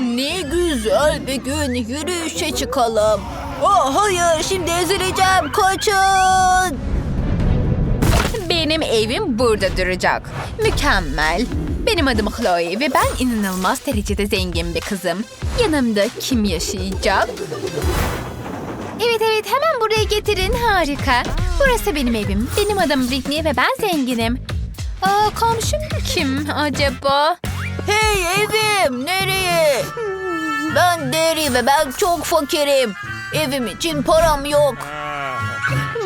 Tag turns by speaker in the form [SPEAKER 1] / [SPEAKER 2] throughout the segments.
[SPEAKER 1] Ne güzel bir gün yürüyüşe çıkalım. Oh hayır şimdi ezileceğim kaçın.
[SPEAKER 2] Benim evim burada duracak. Mükemmel. Benim adım Chloe ve ben inanılmaz derecede zengin bir kızım. Yanımda kim yaşayacak? Evet evet hemen buraya getirin harika. Burası benim evim. Benim adım Britney ve ben zenginim. Aa, komşum kim acaba?
[SPEAKER 1] Hey evim nereye? Ben Deri ve ben çok fakirim. Evim için param yok.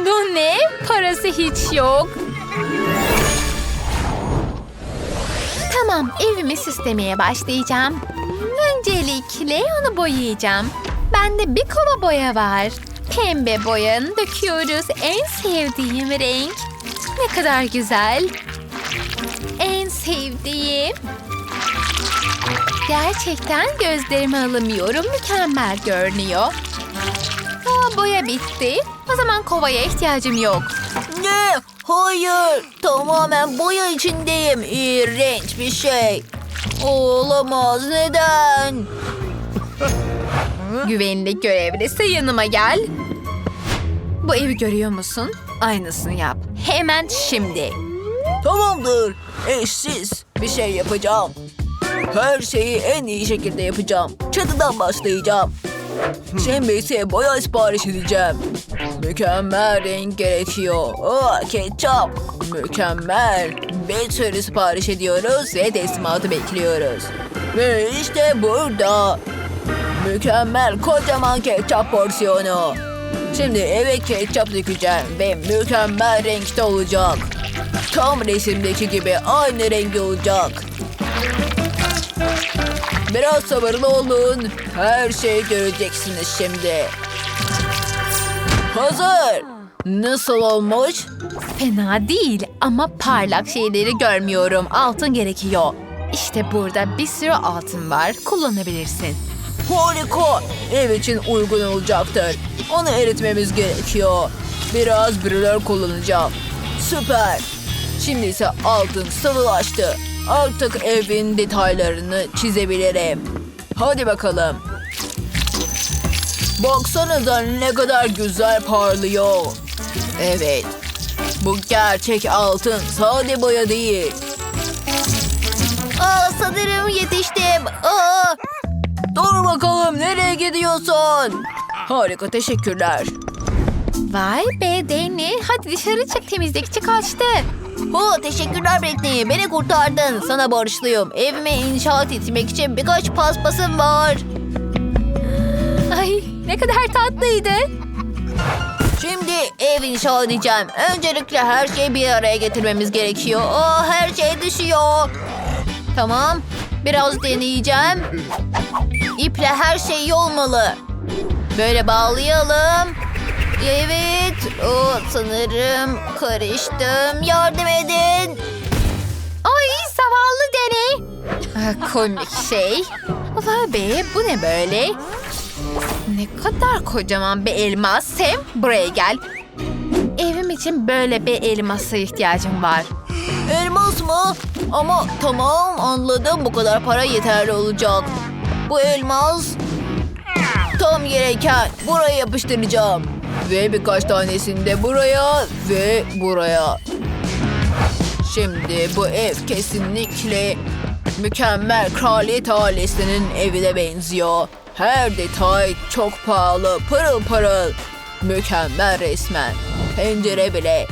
[SPEAKER 2] Bu ne? Parası hiç yok. Tamam, evimi süslemeye başlayacağım. Öncelikle onu boyayacağım. Bende bir kova boya var. Pembe boyanı döküyoruz. En sevdiğim renk. Ne kadar güzel. En sevdiğim. Gerçekten gözlerimi alamıyorum. Mükemmel görünüyor. Aa, boya bitti. O zaman kovaya ihtiyacım yok.
[SPEAKER 1] Ne? Hayır. Tamamen boya içindeyim. İğrenç bir şey. Olamaz. Neden?
[SPEAKER 2] Güvenlik görevlisi yanıma gel. Bu evi görüyor musun? Aynısını yap. Hemen şimdi.
[SPEAKER 1] Tamamdır. Eşsiz bir şey yapacağım. Her şeyi en iyi şekilde yapacağım. Çatıdan başlayacağım. Şimdi ise boya sipariş edeceğim. Mükemmel renk gerekiyor. Oh, ketçap. Mükemmel. Better'ı sipariş ediyoruz ve teslimatı bekliyoruz. Ve işte burada. Mükemmel kocaman ketçap porsiyonu. Şimdi eve ketçap dökeceğim ve mükemmel renkte olacak. Tam resimdeki gibi aynı rengi olacak. Biraz sabırlı olun. Her şeyi göreceksiniz şimdi. Hazır. Nasıl olmuş?
[SPEAKER 2] Fena değil ama parlak şeyleri görmüyorum. Altın gerekiyor. İşte burada bir sürü altın var. Kullanabilirsin.
[SPEAKER 1] Harika. Ev için uygun olacaktır. Onu eritmemiz gerekiyor. Biraz brüler kullanacağım. Süper. Şimdi ise altın sıvılaştı. Artık evin detaylarını çizebilirim. Hadi bakalım. Baksanıza ne kadar güzel parlıyor. Evet. Bu gerçek altın. Sade boya değil. Aa, sanırım yetiştim. Aa, Dur bakalım nereye gidiyorsun? Harika teşekkürler.
[SPEAKER 2] Vay be Deni. Hadi dışarı çık temizlikçi kaçtı.
[SPEAKER 1] Ho teşekkürler Britney. Beni kurtardın. Sana borçluyum. Evimi inşaat etmek için birkaç paspasım var.
[SPEAKER 2] Ay ne kadar tatlıydı.
[SPEAKER 1] Şimdi ev inşa edeceğim. Öncelikle her şeyi bir araya getirmemiz gerekiyor. Aa, her şey düşüyor. Tamam. Biraz deneyeceğim. İple her şey iyi olmalı. Böyle bağlayalım. Evet. O sanırım karıştım. Yardım edin.
[SPEAKER 2] Ay zavallı Deni. Ah, Komik şey. Vay be bu ne böyle? Ne kadar kocaman bir elmas. Sam buraya gel. Evim için böyle bir elmasa ihtiyacım var.
[SPEAKER 1] Elmas mı? Ama tamam anladım bu kadar para yeterli olacak. Bu elmas tam gereken buraya yapıştıracağım. Ve birkaç tanesini de buraya ve buraya. Şimdi bu ev kesinlikle mükemmel kraliyet ailesinin evine benziyor. Her detay çok pahalı, pırıl pırıl. Mükemmel resmen. Pencere bile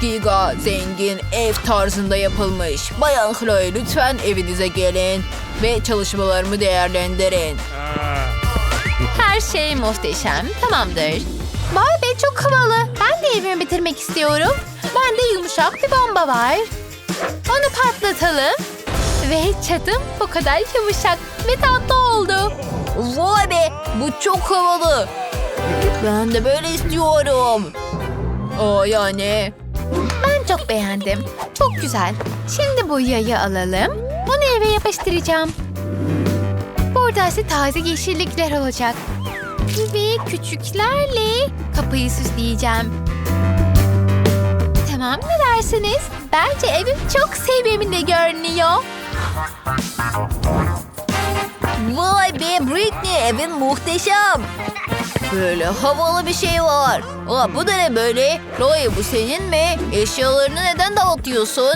[SPEAKER 1] giga zengin ev tarzında yapılmış. Bayan Chloe lütfen evinize gelin ve çalışmalarımı değerlendirin.
[SPEAKER 2] Her şey muhteşem. Tamamdır. Vay be çok havalı. Ben de evimi bitirmek istiyorum. Bende yumuşak bir bomba var. Onu patlatalım. Ve çatım bu kadar yumuşak ve tatlı oldu.
[SPEAKER 1] Vay be bu çok havalı. Ben de böyle istiyorum. O yani.
[SPEAKER 2] Ben çok beğendim. Çok güzel. Şimdi bu yayı alalım. Onu eve yapıştıracağım. Burada ise taze yeşillikler olacak. Ve küçüklerle kapıyı süsleyeceğim. Tamam ne dersiniz? Bence evim çok sevimli görünüyor.
[SPEAKER 1] Vay be Britney evin muhteşem. Böyle havalı bir şey var. Aa, bu da ne böyle? Chloe bu senin mi? Eşyalarını neden dağıtıyorsun?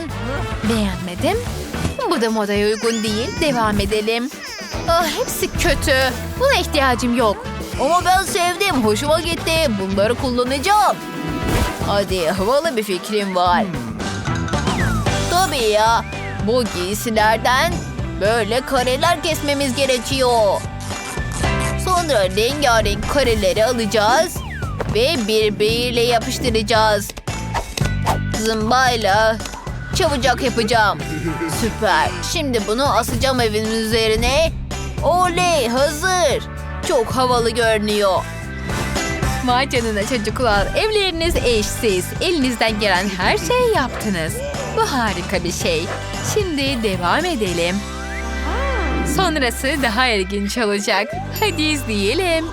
[SPEAKER 2] Beğenmedim. Bu da modaya uygun değil. Devam edelim. Ah, hepsi kötü. Buna ihtiyacım yok.
[SPEAKER 1] Ama ben sevdim. Hoşuma gitti. Bunları kullanacağım. Hadi havalı bir fikrim var. Tabii ya. Bu giysilerden böyle kareler kesmemiz gerekiyor. Sonra rengarenk kareleri alacağız ve birbiriyle yapıştıracağız. Zımbayla çabucak yapacağım. Süper. Şimdi bunu asacağım evimin üzerine. Oley hazır. Çok havalı görünüyor.
[SPEAKER 2] Vay canına çocuklar. Evleriniz eşsiz. Elinizden gelen her şeyi yaptınız. Bu harika bir şey. Şimdi devam edelim. Sonrası daha ilginç olacak. Hadi izleyelim.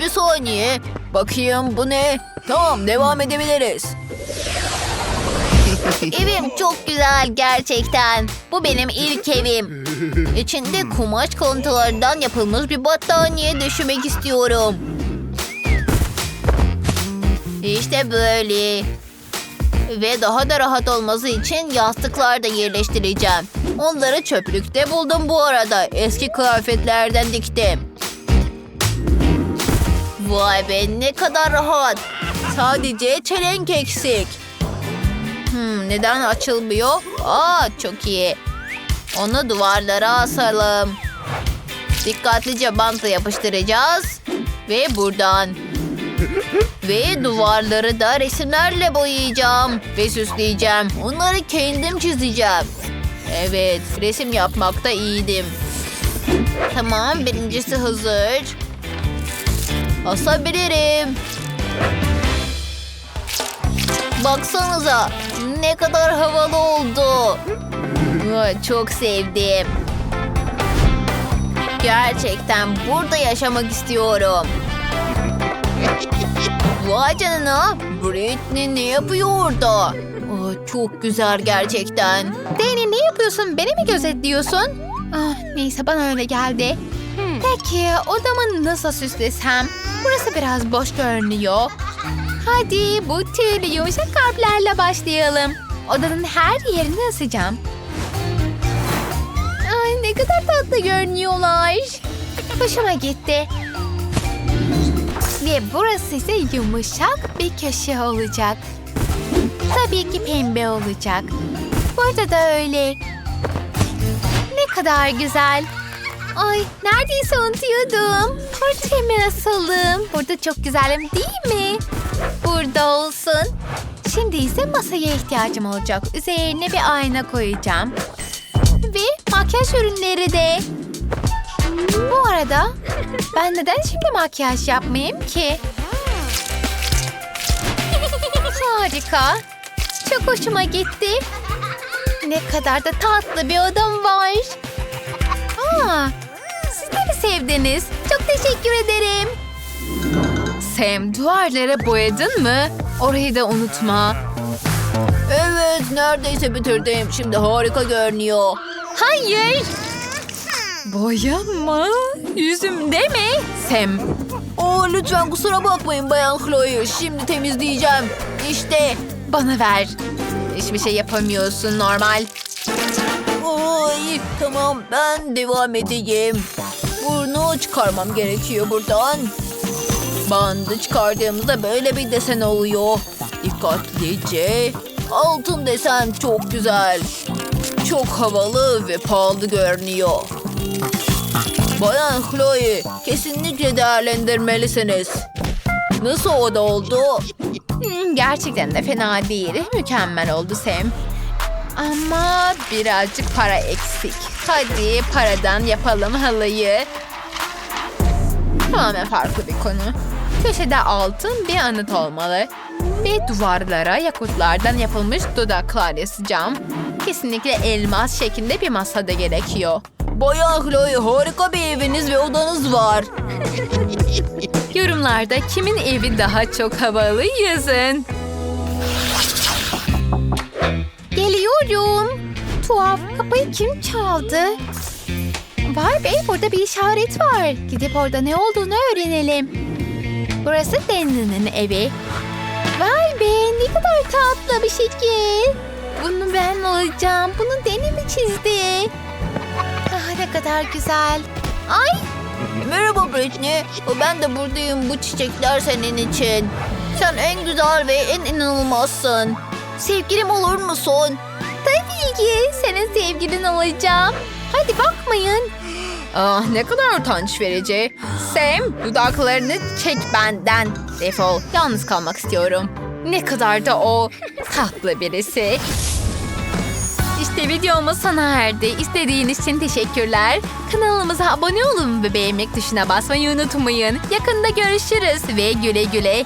[SPEAKER 1] Bir saniye. Bakayım bu ne? Tamam devam edebiliriz. evim çok güzel gerçekten. Bu benim ilk evim. İçinde kumaş kalıntılarından yapılmış bir battaniye döşemek istiyorum. İşte böyle. Ve daha da rahat olması için yastıklar da yerleştireceğim. Onları çöplükte buldum bu arada. Eski kıyafetlerden diktim. Vay be ne kadar rahat. Sadece çelenk eksik. Hmm, neden açılmıyor? Aa çok iyi. Onu duvarlara asalım. Dikkatlice bantla yapıştıracağız. Ve buradan. Ve duvarları da resimlerle boyayacağım. Ve süsleyeceğim. Onları kendim çizeceğim. Evet resim yapmakta iyiydim. Tamam birincisi hazır. Asabilirim. Baksanıza ne kadar havalı oldu. Aa, Çok sevdim. Gerçekten burada yaşamak istiyorum. Vay canına. Britney ne yapıyor orada? Aa, çok güzel gerçekten.
[SPEAKER 2] Danny ne yapıyorsun? Beni mi gözetliyorsun? Ah, neyse bana öyle geldi. Peki odamı nasıl süslesem? Burası biraz boş görünüyor. Hadi bu tüylü yumuşak kalplerle başlayalım. Odanın her yerini asacağım. Kadar tatlı görünüyorlar. Hoşuma gitti. Ve burası ise yumuşak bir köşe olacak. Tabii ki pembe olacak. Burada da öyle. Ne kadar güzel. Ay neredeyse unutuyordum. Portremi asalım. Burada çok güzelim değil mi? Burada olsun. Şimdi ise masaya ihtiyacım olacak. Üzerine bir ayna koyacağım. Ve makyaj ürünleri de. Bu arada ben neden şimdi makyaj yapmayayım ki? Harika. Çok hoşuma gitti. Ne kadar da tatlı bir odam var. Aa, siz de sevdiniz? Çok teşekkür ederim. Sam duvarlara boyadın mı? Orayı da unutma.
[SPEAKER 1] Evet neredeyse bitirdim. Şimdi harika görünüyor.
[SPEAKER 2] Hayır. Boyama. Yüzümde mi? Sam.
[SPEAKER 1] Oo, lütfen kusura bakmayın Bayan Chloe. Şimdi temizleyeceğim. İşte.
[SPEAKER 2] Bana ver. Hiçbir şey yapamıyorsun normal.
[SPEAKER 1] Oy, tamam ben devam edeyim. Burnu çıkarmam gerekiyor buradan. Bandı çıkardığımızda böyle bir desen oluyor. Dikkatlice. Altın desen çok güzel. Çok havalı ve pahalı görünüyor. Bayan Chloe, kesinlikle değerlendirmelisiniz. Nasıl oda oldu?
[SPEAKER 2] Hmm, gerçekten de fena değil. Mükemmel oldu Sam. Ama birazcık para eksik. Hadi paradan yapalım halıyı. Tamamen farklı bir konu. Köşede altın bir anıt olmalı. Ve duvarlara yakutlardan yapılmış dudaklar yazacağım. Kesinlikle elmas şeklinde bir masa da gerekiyor.
[SPEAKER 1] Bayan Chloe, harika bir eviniz ve odanız var.
[SPEAKER 2] Yorumlarda kimin evi daha çok havalı yazın. Geliyorum. Tuhaf kapıyı kim çaldı? Vay be burada bir işaret var. Gidip orada ne olduğunu öğrenelim. Burası Dani'nin evi. Kadar tatlı bir şekil. Bunu ben alacağım. Bunu Dani mi çizdi? Ah ne kadar güzel. Ay
[SPEAKER 1] Merhaba Britney. Ben de buradayım. Bu çiçekler senin için. Sen en güzel ve en inanılmazsın. Sevgilim olur musun?
[SPEAKER 2] tabii ki senin sevgilin olacağım. Hadi bakmayın. Ah ne kadar utanç verici. Sam dudaklarını çek benden. Defol yalnız kalmak istiyorum. Ne kadar da o tatlı birisi. İşte videomuz sona erdi. İzlediğiniz için teşekkürler. Kanalımıza abone olun ve beğenmek tuşuna basmayı unutmayın. Yakında görüşürüz ve güle güle.